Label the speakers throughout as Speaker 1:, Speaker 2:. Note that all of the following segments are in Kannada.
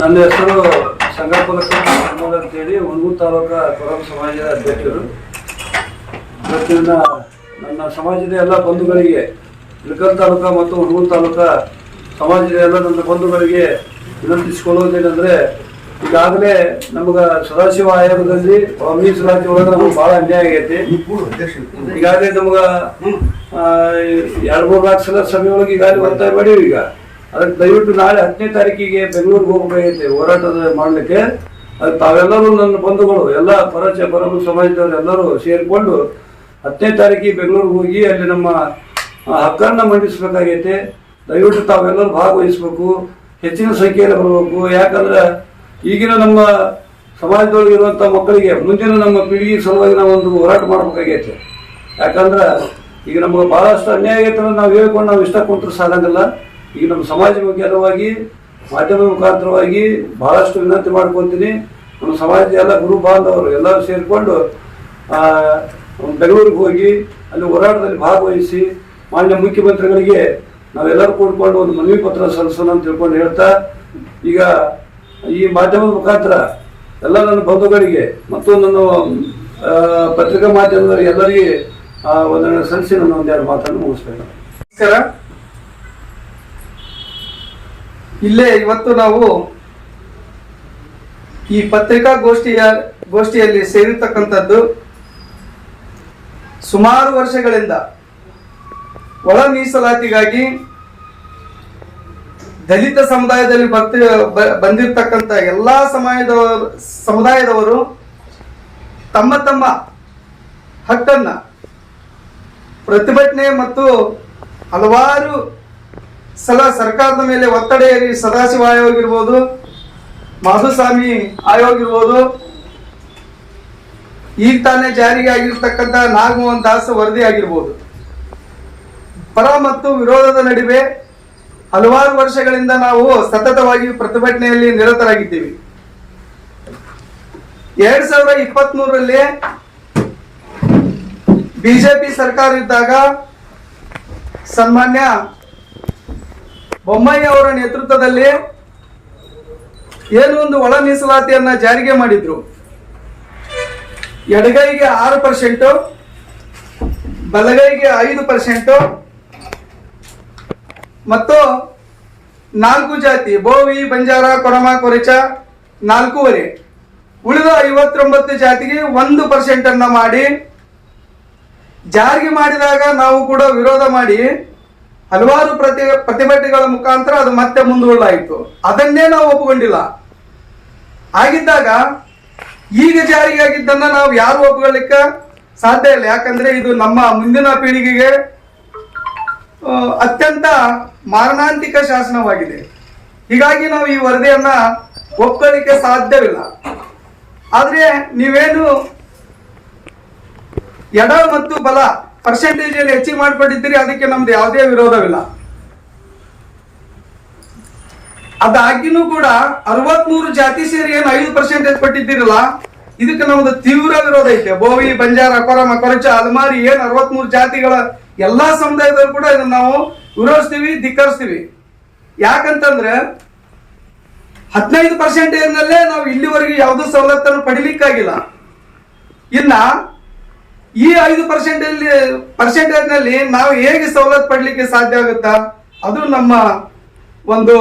Speaker 1: ನನ್ನ ಹೆಸರು ಸಂಗಪ್ಪಲಕ್ಕ ಪ್ರಮೋದ್ ಅಂತೇಳಿ, ಹುಣಗೂರು ತಾಲೂಕ ಕೊರಂ ಸಮಾಜದ ಅಧ್ಯಕ್ಷರು. ಇವತ್ತಿನ ನನ್ನ ಸಮಾಜದ ಎಲ್ಲ ಬಂಧುಗಳಿಗೆ ಇಳಕಲ್ ತಾಲೂಕ ಮತ್ತು ಹುಣಗೂರು ತಾಲೂಕ ಸಮಾಜದ ಎಲ್ಲ ನನ್ನ ಬಂಧುಗಳಿಗೆ ವಿನಂತಿಸಿಕೊಳ್ಳುವುದೇನೆಂದ್ರೆ ಈಗಾಗಲೇ ನಮಗ ಸದಾಶಿವ ಆಯೋಗದಲ್ಲಿ ಮೀಸಲಾತಿ ಒಳಗೆ ನಮಗೆ ಭಾಳ ಅನ್ಯಾಯ ಆಗೈತಿ. ಈಗಾಗಲೇ ನಮ್ಗೆ ಎರಡು, ಮೂರು ಸಲ ಸಭೆ ಒಳಗೆ ಈಗಾಗಲೇ ಒತ್ತಾಯ ಮಾಡೀವಿ ಈಗ. ಅದಕ್ಕೆ ದಯವಿಟ್ಟು ನಾಳೆ ಹತ್ತನೇ ತಾರೀಕಿಗೆ ಬೆಂಗಳೂರಿಗೆ ಹೋಗಬೇಕಾಗೈತೆ ಹೋರಾಟದ ಮಾಡಲಿಕ್ಕೆ, ಅದು ತಾವೆಲ್ಲರೂ ನನ್ನ ಬಂಧುಗಳು, ಎಲ್ಲ ಪರಚಯ ಪರಮ ಸಮಾಜದವರು ಎಲ್ಲರೂ ಸೇರಿಕೊಂಡು ಹತ್ತನೇ ತಾರೀಕಿಗೆ ಬೆಂಗಳೂರಿಗೆ ಹೋಗಿ ಅಲ್ಲಿ ನಮ್ಮ ಹಕ್ಕನ್ನು ಮಂಡಿಸಬೇಕಾಗೈತೆ. ದಯವಿಟ್ಟು ತಾವೆಲ್ಲರೂ ಭಾಗವಹಿಸಬೇಕು, ಹೆಚ್ಚಿನ ಸಂಖ್ಯೆಯಲ್ಲಿ ಬರಬೇಕು. ಯಾಕಂದ್ರೆ ಈಗಿನ ನಮ್ಮ ಸಮಾಜದೊಳಗೆ ಇರುವಂಥ ಮಕ್ಕಳಿಗೆ ಮುಂದಿನ ನಮ್ಮ ಪೀಳಿಗೆ ಸಲುವಾಗಿ ನಾವು ಒಂದು ಹೋರಾಟ ಮಾಡಬೇಕಾಗೈತೆ. ಯಾಕಂದ್ರೆ ಈಗ ನಮಗೆ ಬಹಳಷ್ಟು ಅನ್ಯಾಯ ಆಗೈತೆ ನಾವು ಹೇಳ್ಕೊಂಡು ನಾವು ಇಷ್ಟ ಕುಂತ್ರೆ ಸಾಲಂಗಿಲ್ಲ. ಈಗ ನಮ್ಮ ಸಮಾಜ ಮುಖ್ಯವಾಗಿ ಮಾಧ್ಯಮ ಮುಖಾಂತರವಾಗಿ ಬಹಳಷ್ಟು ವಿನಂತಿ ಮಾಡ್ಕೊತೀನಿ ನಮ್ಮ ಸಮಾಜದ ಎಲ್ಲ ಗುರು ಬಾಂಧವರು ಎಲ್ಲರೂ ಸೇರಿಕೊಂಡು ಬೆಂಗಳೂರಿಗೆ ಹೋಗಿ ಅಲ್ಲಿ ಹೋರಾಟದಲ್ಲಿ ಭಾಗವಹಿಸಿ, ಮಾನ್ಯ ಮುಖ್ಯಮಂತ್ರಿಗಳಿಗೆ ನಾವೆಲ್ಲರೂ ಕೂಡ್ಕೊಂಡು ಒಂದು ಮನವಿ ಪತ್ರ ಸಲ್ಲಿಸೋಣ ಅಂತ ತಿಳ್ಕೊಂಡು ಹೇಳ್ತಾ, ಈಗ ಈ ಮಾಧ್ಯಮದ ಮುಖಾಂತರ ಎಲ್ಲ ನನ್ನ ಬಂಧುಗಳಿಗೆ ಮತ್ತು ನನ್ನ ಪತ್ರಿಕಾ ಮಾಧ್ಯಮದವರಿಗೆ ಎಲ್ಲರಿಗೆ ಒಂದನ್ನು ಸಲ್ಲಿಸಿ ನನ್ನ ಒಂದೆರಡು ಮಾತನ್ನು ಮುಗಿಸ್ಬೇಕು.
Speaker 2: ನಮಸ್ಕಾರ. ಇಲ್ಲೇ ಇವತ್ತು ನಾವು ಈ ಪತ್ರಿಕಾಗೋಷ್ಠಿಯ ಗೋಷ್ಠಿಯಲ್ಲಿ ಸೇರಿರ್ತಕ್ಕಂಥದ್ದು ಸುಮಾರು ವರ್ಷಗಳಿಂದ ಒಳ ಮೀಸಲಾತಿಗಾಗಿ ದಲಿತ ಸಮುದಾಯದಲ್ಲಿ ಬರ್ತಿ ಬಂದಿರತಕ್ಕಂಥ ಎಲ್ಲಾ ಸಮಯದವರು ಸಮುದಾಯದವರು ತಮ್ಮ ತಮ್ಮ ಹಕ್ಕನ್ನ ಪ್ರತಿಭಟನೆ ಮತ್ತು ಹಲವಾರು ಸಲ ಸರ್ಕಾರದ ಮೇಲೆ ಒತ್ತಡ ಏರಿ ಸದಾಶಿವ ಆಯೋಗ ಇರ್ಬೋದು, ಮಾಧುಸ್ವಾಮಿ ಆಯೋಗ ಇರ್ಬೋದು. ಈಗ ತಾನೇ ಜಾರಿಗೆ ಆಗಿರ್ತಕ್ಕಂಥ ನಾಗಮೋಹನ್ ದಾಸ್ ವರದಿ ಆಗಿರ್ಬೋದು. ಪರ ಮತ್ತು ವಿರೋಧದ ನಡುವೆ ಹಲವಾರು ವರ್ಷಗಳಿಂದ ನಾವು ಸತತವಾಗಿ ಪ್ರತಿಭಟನೆಯಲ್ಲಿ ನಿರತರಾಗಿದ್ದೀವಿ. ಎರಡ್ ಸಾವಿರದ ಇಪ್ಪತ್ತ್ ಮೂರರಲ್ಲಿ ಬಿಜೆಪಿ ಸರ್ಕಾರ ಇದ್ದಾಗ ಸನ್ಮಾನ್ಯ ಬೊಮ್ಮಾಯಿ ಅವರ ನೇತೃತ್ವದಲ್ಲಿ ಏನು ಒಂದು ಒಳ ಮೀಸಲಾತಿಯನ್ನ ಜಾರಿಗೆ ಮಾಡಿದ್ರು. ಎಡಗೈಗೆ ಆರು ಪರ್ಸೆಂಟ್, ಬಲಗೈಗೆ ಐದು ಪರ್ಸೆಂಟ್, ಮತ್ತು ನಾಲ್ಕು ಜಾತಿ, ಬೋವಿ, ಬಂಜಾರ, ಕೊರಮ, ಕೊರಚ ನಾಲ್ಕೂವರೆ. ಉಳಿದ ಐವತ್ತೊಂಬತ್ತು ಜಾತಿಗೆ ಒಂದು ಪರ್ಸೆಂಟ್ ಅನ್ನ ಮಾಡಿ, ಜಾರಿಗೆ ಮಾಡಿದಾಗ ನಾವು ಕೂಡ ವಿರೋಧ ಮಾಡಿ ಹಲವಾರು ಪ್ರತಿ ಪ್ರತಿಭಟನೆಗಳ ಮುಖಾಂತರ ಅದು ಮತ್ತೆ ಮುಂದೂಡಲಾಯಿತು ಅದನ್ನೇ ನಾವು ಒಪ್ಪಿಕೊಂಡಿಲ್ಲ. ಆಗಿದ್ದಾಗ ಈಗ ಜಾರಿಯಾಗಿದ್ದನ್ನ ನಾವು ಯಾರು ಒಪ್ಕೊಳ್ಳಿಕ್ಕೆ ಸಾಧ್ಯ ಇಲ್ಲ. ಯಾಕಂದ್ರೆ ಇದು ನಮ್ಮ ಮುಂದಿನ ಪೀಳಿಗೆಗೆ ಅತ್ಯಂತ ಮಾರಣಾಂತಿಕ ಶಾಸನವಾಗಿದೆ. ಹೀಗಾಗಿ ನಾವು ಈ ವರದಿಯನ್ನ ಒಪ್ಕೊಳ್ಳಿಕ್ಕೆ ಸಾಧ್ಯವಿಲ್ಲ. ಆದ್ರೆ ನೀವೇನು ಎಡ ಮತ್ತು ಬಲ ಪರ್ಸೆಂಟೇಜ್ ಏನು ಹೆಚ್ಚಿಗೆ ಮಾಡಿಕೊಂಡಿದ್ದೀರಿ, ಅದಕ್ಕೆ ನಮ್ದು ಯಾವುದೇ ವಿರೋಧವಿಲ್ಲ. ಅದಾಗಿನೂ ಕೂಡ ಅರವತ್ಮೂರು ಜಾತಿ ಸೇರಿ ಏನು ಐದು ಪರ್ಸೆಂಟೇಜ್ ಕೊಟ್ಟಿದ್ದೀರಲ್ಲ, ಇದಕ್ಕೆ ನಮ್ದು ತೀವ್ರ ವಿರೋಧ ಐತೆ. ಬೋವಿ, ಬಂಜಾರ, ಕೊರಮ, ಕೊರಚ, ಅಲ್ಮಾರಿ, ಏನು ಅರವತ್ಮೂರು ಜಾತಿಗಳ ಎಲ್ಲಾ ಸಮುದಾಯದಲ್ಲೂ ಕೂಡ ಇದನ್ನ ನಾವು ವಿರೋಧಿಸ್ತೀವಿ, ಧಿಕ್ಕರಿಸ್ತೀವಿ. ಯಾಕಂತಂದ್ರೆ ಹದಿನೈದು ಪರ್ಸೆಂಟೇಜ್ನಲ್ಲೇ ನಾವು ಇಲ್ಲಿವರೆಗೆ ಯಾವುದೂ ಸವಲತ್ತನ್ನು ಪಡಿಲಿಕ್ಕಾಗಿಲ್ಲ. ಇನ್ನ ಈ ಐದು ಪರ್ಸೆಂಟ್ ಪರ್ಸೆಂಟೇಜ್ನಲ್ಲಿ ನಾವು ಹೇಗೆ ಸವಲತ್ತು ಪಡ್ಲಿಕ್ಕೆ ಸಾಧ್ಯ ಆಗುತ್ತಾ? ಅದು ನಮ್ಮ ಒಂದು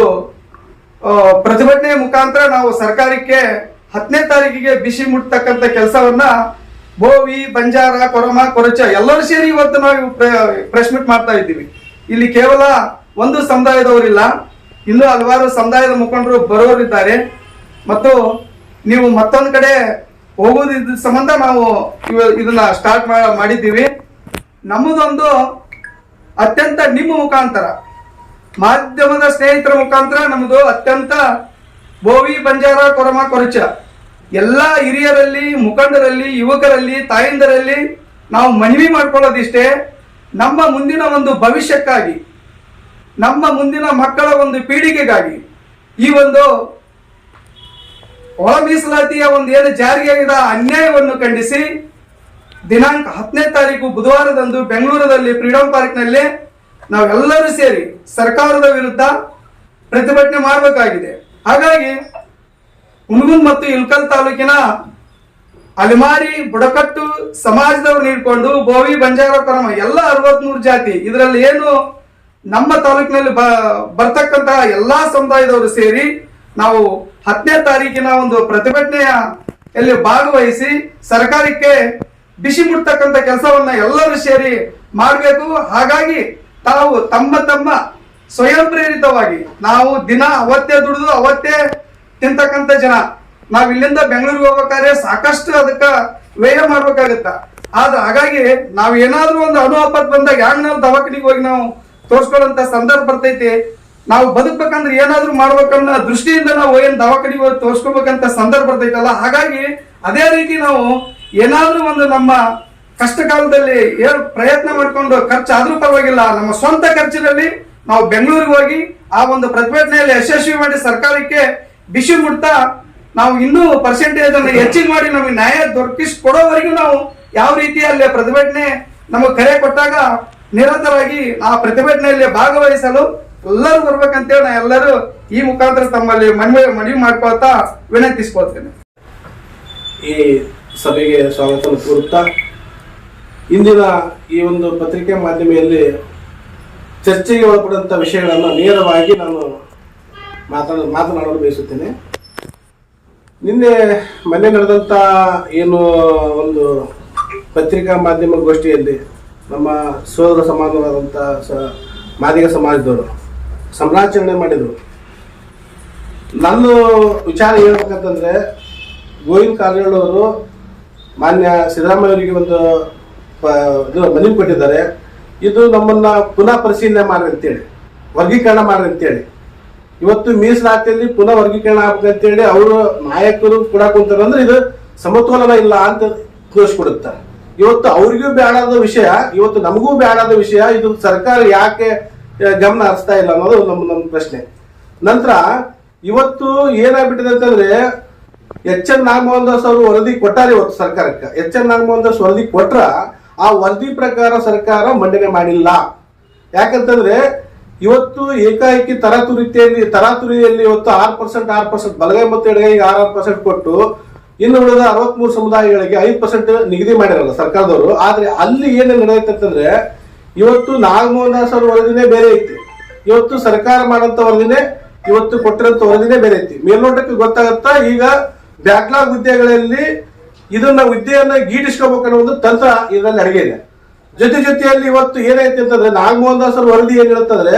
Speaker 2: ಪ್ರತಿಭಟನೆ ಮುಖಾಂತರ ನಾವು ಸರ್ಕಾರಕ್ಕೆ ಹತ್ತನೇ ತಾರೀಕಿಗೆ ಬಿಸಿ ಮುಟ್ತಕ್ಕಂಥ ಕೆಲಸವನ್ನ ಬೋವಿ, ಬಂಜಾರ, ಕೊರಮ, ಕೊರಚ ಎಲ್ಲರೂ ಸೇರಿ ಇವತ್ತು ನಾವು ಪ್ರೆಸ್ ಮೀಟ್ ಮಾಡ್ತಾ ಇದ್ದೀವಿ. ಇಲ್ಲಿ ಕೇವಲ ಒಂದು ಸಮುದಾಯದವರಿಲ್ಲ, ಇನ್ನೂ ಹಲವಾರು ಸಮುದಾಯದ ಮುಖಂಡರು ಬರೋರಿದ್ದಾರೆ ಮತ್ತು ನೀವು ಮತ್ತೊಂದು ಕಡೆ ಹೋಗೋದಿದ್ದ ಸಂಬಂಧ ನಾವು ಇದನ್ನ ಸ್ಟಾರ್ಟ್ ಮಾಡಿದ್ದೀವಿ. ನಮ್ಮದೊಂದು ಅತ್ಯಂತ ನಿಮ್ಮ ಮುಖಾಂತರ, ಮಾಧ್ಯಮದ ಸ್ನೇಹಿತರ ಮುಖಾಂತರ ನಮ್ಮದು ಅತ್ಯಂತ ಬೋವಿ, ಬಂಜಾರ, ಕೊರಮ, ಕೊರಚ. ಎಲ್ಲ ಹಿರಿಯರಲ್ಲಿ, ಮುಖಂಡರಲ್ಲಿ, ಯುವಕರಲ್ಲಿ, ತಾಯಂದರಲ್ಲಿ ನಾವು ಮನವಿ ಮಾಡ್ಕೊಳ್ಳೋದಿಷ್ಟೇ ನಮ್ಮ ಮುಂದಿನ ಒಂದು ಭವಿಷ್ಯಕ್ಕಾಗಿ, ನಮ್ಮ ಮುಂದಿನ ಮಕ್ಕಳ ಒಂದು ಪೀಳಿಗೆಗಾಗಿ ಈ ಒಂದು ಒಳ ಮೀಸಲಾತಿಯ ಒಂದು ಏನು ಜಾರಿಯಾಗಿದ ಅನ್ಯಾಯವನ್ನು ಖಂಡಿಸಿ ದಿನಾಂಕ ಹತ್ತನೇ ತಾರೀಕು ಬುಧವಾರದಂದು ಬೆಂಗಳೂರಲ್ಲಿ ಫ್ರೀಡಂ ಪಾರ್ಕ್ನಲ್ಲಿ ನಾವೆಲ್ಲರೂ ಸೇರಿ ಸರ್ಕಾರದ ವಿರುದ್ಧ ಪ್ರತಿಭಟನೆ ಮಾಡಬೇಕಾಗಿದೆ. ಹಾಗಾಗಿ ಹುಣಗುಂದ್ ಮತ್ತು ಇಲ್ಕಲ್ ತಾಲೂಕಿನ ಅಲಿಮಾರಿ, ಬುಡಕಟ್ಟು ಸಮಾಜದವ್ರು ನೀಡಿಕೊಂಡು ಬೋವಿ, ಬಂಜಾರ ಕ್ರಮ ಎಲ್ಲ ಅರವತ್ಮೂರು ಜಾತಿ ಇದರಲ್ಲಿ ಏನು ನಮ್ಮ ತಾಲೂಕಿನಲ್ಲಿ ಬರ್ತಕ್ಕಂತಹ ಎಲ್ಲಾ ಸಮುದಾಯದವರು ಸೇರಿ ನಾವು ಹತ್ತನೇ ತಾರೀಕಿನ ಒಂದು ಪ್ರತಿಭಟನೆಯ ಎಲ್ಲಿ ಭಾಗವಹಿಸಿ ಸರ್ಕಾರಕ್ಕೆ ಬಿಸಿ ಮುಟ್ತಕ್ಕಂಥ ಕೆಲಸವನ್ನ ಎಲ್ಲರೂ ಸೇರಿ ಮಾಡಬೇಕು. ಹಾಗಾಗಿ ತಾವು ತಮ್ಮ ತಮ್ಮ ಸ್ವಯಂ ಪ್ರೇರಿತವಾಗಿ ನಾವು ದಿನ ಅವತ್ತೇ ದುಡಿದು ಅವತ್ತೇ ತಿಂತಕ್ಕಂಥ ಜನ. ನಾವ್ ಇಲ್ಲಿಂದ ಬೆಂಗಳೂರಿಗೆ ಹೋಗ್ಬೇಕಾದ್ರೆ ಸಾಕಷ್ಟು ಅದಕ್ಕ ವ್ಯಯ ಮಾಡ್ಬೇಕಾಗತ್ತ. ಆದ ಹಾಗಾಗಿ ನಾವ್ ಏನಾದ್ರೂ ಒಂದು ಅನು ಬಂದಾಗ ಯಾಕೆ ನಾವು ದವಾಖಾನಿಗೆ ಹೋಗಿ ನಾವು ತೋರ್ಸ್ಕೊಳ್ಳೋಂತ ಸಂದರ್ಭ ಬರ್ತೈತಿ. ನಾವು ಬದುಕ್ಬೇಕಂದ್ರೆ ಏನಾದ್ರೂ ಮಾಡ್ಬೇಕನ್ನೋ ದೃಷ್ಟಿಯಿಂದ ನಾವು ಏನ್ ದವಾಖಾನಿ ತೋರಿಸ್ಕೋಬೇಕಂತ ಸಂದರ್ಭ ಬರ್ತೈತಲ್ಲ ಹಾಗಾಗಿ ಅದೇ ರೀತಿ ನಾವು ಏನಾದ್ರೂ ಒಂದು ನಮ್ಮ ಕಷ್ಟ ಕಾಲದಲ್ಲಿ ಏನು ಪ್ರಯತ್ನ ಮಾಡ್ಕೊಂಡು ಖರ್ಚು ಆದ್ರೂ ಪರವಾಗಿಲ್ಲ, ನಮ್ಮ ಸ್ವಂತ ಖರ್ಚಿನಲ್ಲಿ ನಾವು ಬೆಂಗಳೂರಿಗೆ ಹೋಗಿ ಆ ಒಂದು ಪ್ರತಿಭಟನೆಯಲ್ಲಿ ಯಶಸ್ವಿ ಮಾಡಿ ಸರ್ಕಾರಕ್ಕೆ ಬಿಸಿ ಮುಟ್ತಾ ನಾವು ಇನ್ನೂ ಪರ್ಸೆಂಟೇಜ್ ಅನ್ನು ಹೆಚ್ಚಿಗೆ ಮಾಡಿ ನಮಗೆ ನ್ಯಾಯ ದೊರಕಿಸ್ಕೊಡೋವರೆಗೂ ನಾವು ಯಾವ ರೀತಿ ರೀತಿಯಲ್ಲಿ ಪ್ರತಿಭಟನೆ ನಮಗೆ ಕರೆ ಕೊಟ್ಟಾಗ ನಿರಂತರವಾಗಿ ಆ ಪ್ರತಿಭಟನೆಯಲ್ಲಿ ಭಾಗವಹಿಸಲು ಎಲ್ಲರೂ ಬರ್ಬೇಕಂತೇಳಿ ನಾ ಎಲ್ಲರೂ ಈ ಮುಖಾಂತರ ತಮ್ಮಲ್ಲಿ ಮನವಿ ಮನವಿ ಮಾಡ್ಕೊಳ್ತಾ ವಿನಂತಿಸ್ಕೊಳ್ತೇನೆ.
Speaker 3: ಈ ಸಭೆಗೆ ಸ್ವಾಗತ ಕೋರುತ್ತಾ, ಇಂದಿನ ಈ ಒಂದು ಪತ್ರಿಕೆ ಮಾಧ್ಯಮೆಯಲ್ಲಿ ಚರ್ಚೆಗೆ ಒಳಪಡಂತ ವಿಷಯಗಳನ್ನು ನೇರವಾಗಿ ನಾನು ಮಾತನಾಡ ಮಾತನಾಡಲು ಬಯಸುತ್ತೇನೆ. ನಿನ್ನೆ ಮೊನ್ನೆ ನಡೆದಂಥ ಏನು ಒಂದು ಪತ್ರಿಕಾ ಮಾಧ್ಯಮ ಗೋಷ್ಠಿಯಲ್ಲಿ ನಮ್ಮ ಸೋದರ ಸಮಾನವಾದಂಥ ಸ, ಮಾದಿಗ ಸಮಾಜದವರು ಸಂರಾಚರಣೆ ಮಾಡಿದರು. ನನ್ನ ವಿಚಾರ ಹೇಳ್ಬೇಕಂತಂದ್ರೆ, ಗೋವಿಂದ ಕಾರಜೋಳ ಮಾನ್ಯ ಸಿದ್ದರಾಮಯ್ಯ ಅವರಿಗೆ ಒಂದು ಇದು ಮನವಿ ಕೊಟ್ಟಿದ್ದಾರೆ. ಇದು ನಮ್ಮನ್ನ ಪುನಃ ಪರಿಶೀಲನೆ ಮಾಡ್ರಿ ಅಂತೇಳಿ, ವರ್ಗೀಕರಣ ಮಾಡ್ರಿ ಅಂತೇಳಿ. ಇವತ್ತು ಮೀಸಲಾತಿಯಲ್ಲಿ ಪುನಃ ವರ್ಗೀಕರಣ ಆಗ್ಬೇಕಂತೇಳಿ ಅವರು ನಾಯಕರು ಕೂಡ ಕುಂತಾರೆ ಅಂದ್ರೆ ಇದು ಸಮತೋಲನ ಇಲ್ಲ ಅಂತ ತೋರಿಸ್ಕೊಡುತ್ತಾರೆ. ಇವತ್ತು ಅವ್ರಿಗೂ ಬೇಡಾದ ವಿಷಯ, ಇವತ್ತು ನಮಗೂ ಬೇಡಾದ ವಿಷಯ, ಇದು ಸರ್ಕಾರ ಯಾಕೆ ಗಮನ ಹರಿಸ್ತಾ ಇಲ್ಲ ಅನ್ನೋದು ನಮ್ಮ ನಮ್ಮ ಪ್ರಶ್ನೆ. ನಂತರ ಇವತ್ತು ಏನಾಗ್ಬಿಟ್ಟಿದೆ ಅಂತಂದ್ರೆ ಎಚ್ ಎನ್ ನಾಗಮೋಹನ್ ದಾಸ್ ಅವರು ವರದಿ ಕೊಟ್ಟಾರೆ ಇವತ್ತು ಸರ್ಕಾರಕ್ಕೆ. ಎಚ್ ಎನ್ ನಾಗಮೋಹನ್ ದಾಸ್ ವರದಿ ಕೊಟ್ರ ಆ ವರದಿ ಪ್ರಕಾರ ಸರ್ಕಾರ ಮಂಡನೆ ಮಾಡಿಲ್ಲ. ಯಾಕಂತಂದ್ರೆ ಇವತ್ತು ಏಕಾಏಕಿ ತರಾತುರಿತೆಯಲ್ಲಿ ತರಾತುರಿಯಲ್ಲಿ ಇವತ್ತು ಆರು ಪರ್ಸೆಂಟ್ ಆರು ಪರ್ಸೆಂಟ್, ಬಲಗೈ ಮತ್ತು ಎಡಗೈಗೆ ಆರು ಆರು ಪರ್ಸೆಂಟ್ ಕೊಟ್ಟು ಇನ್ನು ಉಳಿದ ಅರವತ್ಮೂರು ಸಮುದಾಯಗಳಿಗೆ ಐದು ಪರ್ಸೆಂಟ್ ನಿಗದಿ ಮಾಡಿರಲ್ಲ ಸರ್ಕಾರದವರು. ಆದ್ರೆ ಅಲ್ಲಿ ಏನು ನಡೆಯುತ್ತೆ ಅಂತಂದ್ರೆ ಇವತ್ತು ನಾಗಮೋಹನ್ ದಾಸ್ ಅವ್ರ ವರದಿನೇ ಬೇರೆ ಐತಿ. ಇವತ್ತು ಸರ್ಕಾರ ಮಾಡಂತ ವರದಿನೇ ಇವತ್ತು ಕೊಟ್ಟಿರಂತ ವರದಿನೇ ಬೇರೆ ಐತಿ. ಮೇಲ್ನೋಟಕ್ಕೆ ಗೊತ್ತಾಗತ್ತಾ ಈಗ ಬ್ಯಾಕ್ಲಾಗ್ ಹುದ್ದೆಗಳಲ್ಲಿ ಇದನ್ನ ಹುದ್ದೆಯನ್ನ ಗೀಟಿಸ್ಕೋಬೇಕನ್ನೋ ಒಂದು ತಂತ್ರ ಇದರಲ್ಲಿ ಅಡಿಗೆ ಇದೆ. ಜೊತೆ ಜೊತೆಯಲ್ಲಿ ಇವತ್ತು ಏನೈತಿ ಅಂತಂದ್ರೆ ನಾಗಮೋಹನ್ ದಾಸ್ ಅವ್ರ ವರದಿ ಏನ್ ಹೇಳುತ್ತಂದ್ರೆ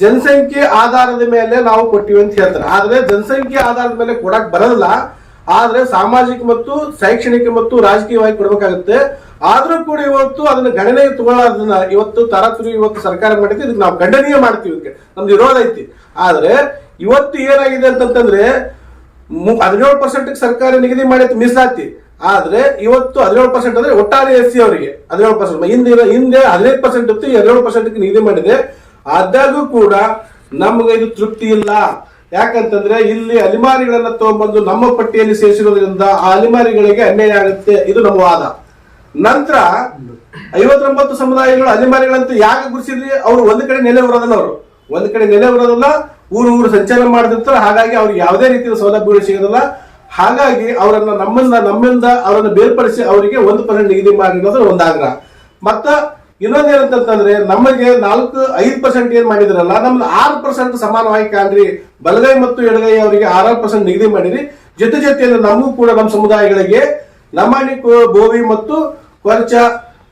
Speaker 3: ಜನಸಂಖ್ಯೆ ಆಧಾರದ ಮೇಲೆ ನಾವು ಕೊಟ್ಟಿವಿ ಅಂತ ಹೇಳ್ತಾರೆ. ಆದ್ರೆ ಜನಸಂಖ್ಯೆ ಆಧಾರದ ಮೇಲೆ ಕೊಡಕ್ ಬರಲ್ಲ. ಆದ್ರೆ ಸಾಮಾಜಿಕ ಮತ್ತು ಶೈಕ್ಷಣಿಕ ಮತ್ತು ರಾಜಕೀಯವಾಗಿ ಕೊಡಬೇಕಾಗುತ್ತೆ. ಆದ್ರೂ ಕೂಡ ಇವತ್ತು ಅದನ್ನ ಗಣನೆ ತಗೊಳ್ಳೋದನ್ನ ಇವತ್ತು ತರಾತುರಿ ಇವತ್ತು ಸರ್ಕಾರ ಮಾಡಿದ್ರೆ ಇದಕ್ಕೆ ನಾವು ಖಂಡನೀಯ ಮಾಡ್ತೀವಿ ಇದಕ್ಕೆ. ನಮ್ದು ವಿರೋಧ ಐತಿ. ಆದ್ರೆ ಇವತ್ತು ಏನಾಗಿದೆ ಅಂತಂತಂದ್ರೆ ಹದಿನೇಳು ಪರ್ಸೆಂಟ್ ಸರ್ಕಾರ ನಿಗದಿ ಮಾಡೈತಿ ಮೀಸಲಾತಿ. ಆದ್ರೆ ಇವತ್ತು ಹದಿನೇಳು ಪರ್ಸೆಂಟ್ ಅಂದ್ರೆ ಒಟ್ಟಾರೆ ಎಸ್ ಸಿ ಅವರಿಗೆ ಹದಿನೇಳು ಪರ್ಸೆಂಟ್ ಹಿಂದೆ ಹಿಂದೆ ಹದಿನೈದು ಪರ್ಸೆಂಟ್ ಇತ್ತು ಹದಿನೇಳು ಪರ್ಸೆಂಟ್ ನಿಗದಿ ಮಾಡಿದೆ. ಆದಾಗೂ ಕೂಡ ನಮ್ಗೆ ಇದು ತೃಪ್ತಿ ಇಲ್ಲ. ಯಾಕಂತಂದ್ರೆ ಇಲ್ಲಿ ಅಲಿಮಾರಿಗಳನ್ನ ತಗೊಂಡ್ಬಂದು ನಮ್ಮ ಪಟ್ಟಿಯಲ್ಲಿ ಸೇರಿಸಿರೋದ್ರಿಂದ ಆ ಅಲಿಮಾರಿಗಳಿಗೆ ಅನ್ಯಾಯ ಆಗುತ್ತೆ, ಇದು ನಮ್ಮ ವಾದ. ನಂತರ ಐವತ್ತೊಂಬತ್ತು ಸಮುದಾಯಗಳು ಅಲಿಮಾರಿಗಳಂತ ಯಾಕೆ ಗುರುಸಿದ್ರಿ ಅವರು ಒಂದ್ ಕಡೆ ನೆಲೆ ಬರೋದಲ್ಲ ಅವರು. ಒಂದ್ ಕಡೆ ನೆಲೆ ಬರೋದಲ್ಲ ಊರು ಊರು ಸಂಚಾರ ಮಾಡ್ತಿರ್ತಾರೆ, ಹಾಗಾಗಿ ಅವ್ರಿಗೆ ಯಾವುದೇ ರೀತಿಯ ಸೌಲಭ್ಯಗಳು ಸಿಗೋದಿಲ್ಲ. ಹಾಗಾಗಿ ಅವರನ್ನ ನಮ್ಮಿಂದ ನಮ್ಮಿಂದ ಅವರನ್ನು ಬೇರ್ಪಡಿಸಿ ಅವರಿಗೆ ಒಂದು ಪರ್ಸೆಂಟ್ ನಿಗದಿ ಮಾಡಿರೋದು ಒಂದು ಆಗ್ರಹ. ಮತ್ತ ಇನ್ನೊಂದೇನಂತಂದ್ರೆ ನಮಗೆ ನಾಲ್ಕು, ಐದು ಪರ್ಸೆಂಟ್ ಏನ್ ಮಾಡಿದ್ರಲ್ಲ, ನಮ್ದು ಆರು ಪರ್ಸೆಂಟ್ ಸಮಾನವಾಗಿ ಕಾಣ್ರಿ. ಬಲಗೈ ಮತ್ತು ಎಡಗೈ ಅವರಿಗೆ ಆರಾರು ಪರ್ಸೆಂಟ್ ನಿಗದಿ ಮಾಡಿರಿ. ಜೊತೆ ಜೊತೆಯಲ್ಲಿ ನಮಗೂ ಕೂಡ ನಮ್ಮ ಸಮುದಾಯಗಳಿಗೆ ಲಮಾಣಿ ಕೊ- ಬೋವಿ ಮತ್ತು ಕೊರಚ,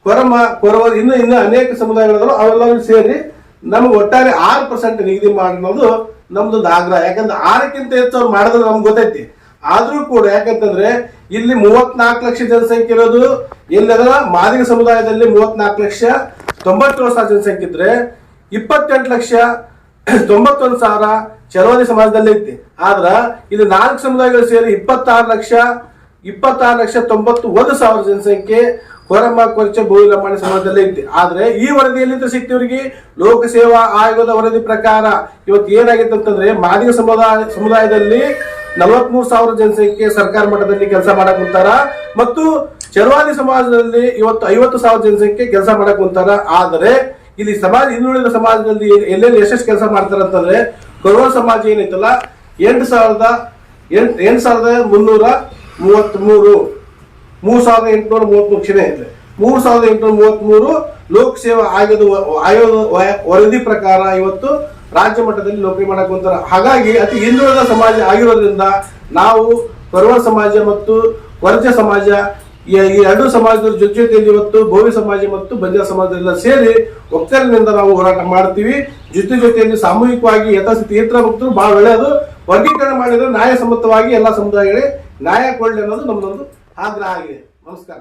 Speaker 3: ಕೊರಮ, ಕೊರವ, ಇನ್ನು ಇನ್ನು ಅನೇಕ ಸಮುದಾಯಗಳಲ್ಲೂ ಅವೆಲ್ಲರೂ ಸೇರಿ ನಮ್ಗೆ ಒಟ್ಟಾರೆ ಆರು ಪರ್ಸೆಂಟ್ ನಿಗದಿ ಮಾಡೋದು ನಮ್ದೊಂದು ಆಗ್ರಹ. ಯಾಕಂದ್ರೆ ಆರಕ್ಕಿಂತ ಹೆಚ್ಚು ಅವ್ರು ಮಾಡಿದ್ರೆ ನಮ್ಗೆ ಗೊತ್ತೈತಿ. ಆದ್ರೂ ಕೂಡ ಯಾಕಂತಂದ್ರೆ ಇಲ್ಲಿ ಮೂವತ್ನಾಲ್ಕು ಲಕ್ಷ ಜನಸಂಖ್ಯೆ ಇರೋದು ಎಲ್ಲದರ ಮಾದಿಗ ಸಮುದಾಯದಲ್ಲಿ ಮೂವತ್ನಾಲ್ಕು ಲಕ್ಷ ತೊಂಬತ್ತೇಳು ಸಾವಿರ ಜನಸಂಖ್ಯೆ ಇದ್ರೆ ಇಪ್ಪತ್ತೆಂಟು ಲಕ್ಷ ತೊಂಬತ್ತೊಂದು ಸಾವಿರ ಚಲವಾದಿ ಸಮಾಜದಲ್ಲಿ ಐತಿ. ಆದ್ರ ಇಲ್ಲಿ ನಾಲ್ಕು ಸಮುದಾಯಗಳು ಸೇರಿ ಇಪ್ಪತ್ತಾರು ಲಕ್ಷ ಇಪ್ಪತ್ತಾರು ಲಕ್ಷ ತೊಂಬತ್ತು ಒಂದು ಸಾವಿರ ಜನಸಂಖ್ಯೆ ಕೊರಮ್ಮ ಕೊರಚ ಭೂಮಿ ಲಂಬಾಣಿ ಸಮಾಜದಲ್ಲಿ ಐತಿ. ಆದ್ರೆ ಈ ವರದಿಯಲ್ಲಿ ಸಿಕ್ತಿವ್ರಿಗೆ ಲೋಕಸೇವಾ ಆಯೋಗದ ವರದಿ ಪ್ರಕಾರ ಇವತ್ತು ಏನಾಗಿತ್ತು ಅಂತಂದ್ರೆ ಮಾದಿಗ ಸಮುದಾಯ, ಸಮುದಾಯದಲ್ಲಿ ನಲವತ್ಮೂರು ಸಾವಿರ ಜನಸಂಖ್ಯೆ ಸರ್ಕಾರ ಮಟ್ಟದಲ್ಲಿ ಕೆಲಸ ಮಾಡಕ್ ಕುಂತಾರ ಮತ್ತು ಚರವಾದಿ ಸಮಾಜದಲ್ಲಿ ಇವತ್ತು ಐವತ್ತು ಸಾವಿರ ಜನಸಂಖ್ಯೆ ಕೆಲಸ ಮಾಡಕ್ ಕುಂತಾರ ಆದರೆ ಇಲ್ಲಿ ಸಮಾಜ, ಹಿಂದುಳಿದ ಸಮಾಜದಲ್ಲಿ ಎಲ್- ಎಲ್ಲೆಲ್ಲಿ ಎಷ್ಟೆಷ್ಟು ಕೆಲಸ ಮಾಡ್ತಾರ ಅಂತಂದ್ರೆ ಕೊರವ ಸಮಾಜ ಏನೈತಲ್ಲ ಎಂಟು ಸಾವಿರದ ಎಂಟು ಎಂಟು ಸಾವಿರದ ಮುನ್ನೂರ ಮೂವತ್ತ್ಮೂರು ಮೂರು ಸಾವಿರದ ಎಂಟುನೂರ ಮೂವತ್ತ್ಮೂರು ಕ್ಷಣ ಇದೆ ಮೂರು ಸಾವಿರದ ಎಂಟುನೂರ ಮೂವತ್ತ್ಮೂರು ಲೋಕಸೇವಾ ಆಯೋಗದ ಆಯೋಗ ವರದಿ ಪ್ರಕಾರ ಇವತ್ತು ರಾಜ್ಯ ಮಟ್ಟದಲ್ಲಿ ನೌಕರಿ ಮಾಡಕ್ ಕುಂತಾರ ಹಾಗಾಗಿ ಅತಿ ಹಿಂದುಳಿದ ಸಮಾಜ ಆಗಿರೋದ್ರಿಂದ ನಾವು ಕೊರವ ಸಮಾಜ ಮತ್ತು ವರ್ಜ ಸಮಾಜ, ಈ ಈ ಎರಡು ಸಮಾಜದ ಜೊತೆ ಜೊತೆಯಲ್ಲಿ ಇವತ್ತು ಭೋವಿ ಸಮಾಜ ಮತ್ತು ಬಂಜ ಸಮಾಜದಿಂದ ಸೇರಿ ಒಕ್ಕಲಿನಿಂದ ನಾವು ಹೋರಾಟ ಮಾಡ್ತೀವಿ. ಜೊತೆ ಜೊತೆಯಲ್ಲಿ ಸಾಮೂಹಿಕವಾಗಿ ಯಥಾಸ್ಥಿತಿ ಇತರ ಭಕ್ತರು ಬಹಳ ಒಳ್ಳೆಯದು ವರ್ಗೀಕರಣ ಮಾಡಿದ್ರೆ ನ್ಯಾಯಸಮ್ಮತವಾಗಿ ಎಲ್ಲ ಸಮುದಾಯಗಳಿಗೆ ನ್ಯಾಯ ಕೊಡಲಿ ಅನ್ನೋದು ನಮ್ಮದೊಂದು ಆಗ್ರಹ ಆಗಿದೆ. ನಮಸ್ಕಾರ.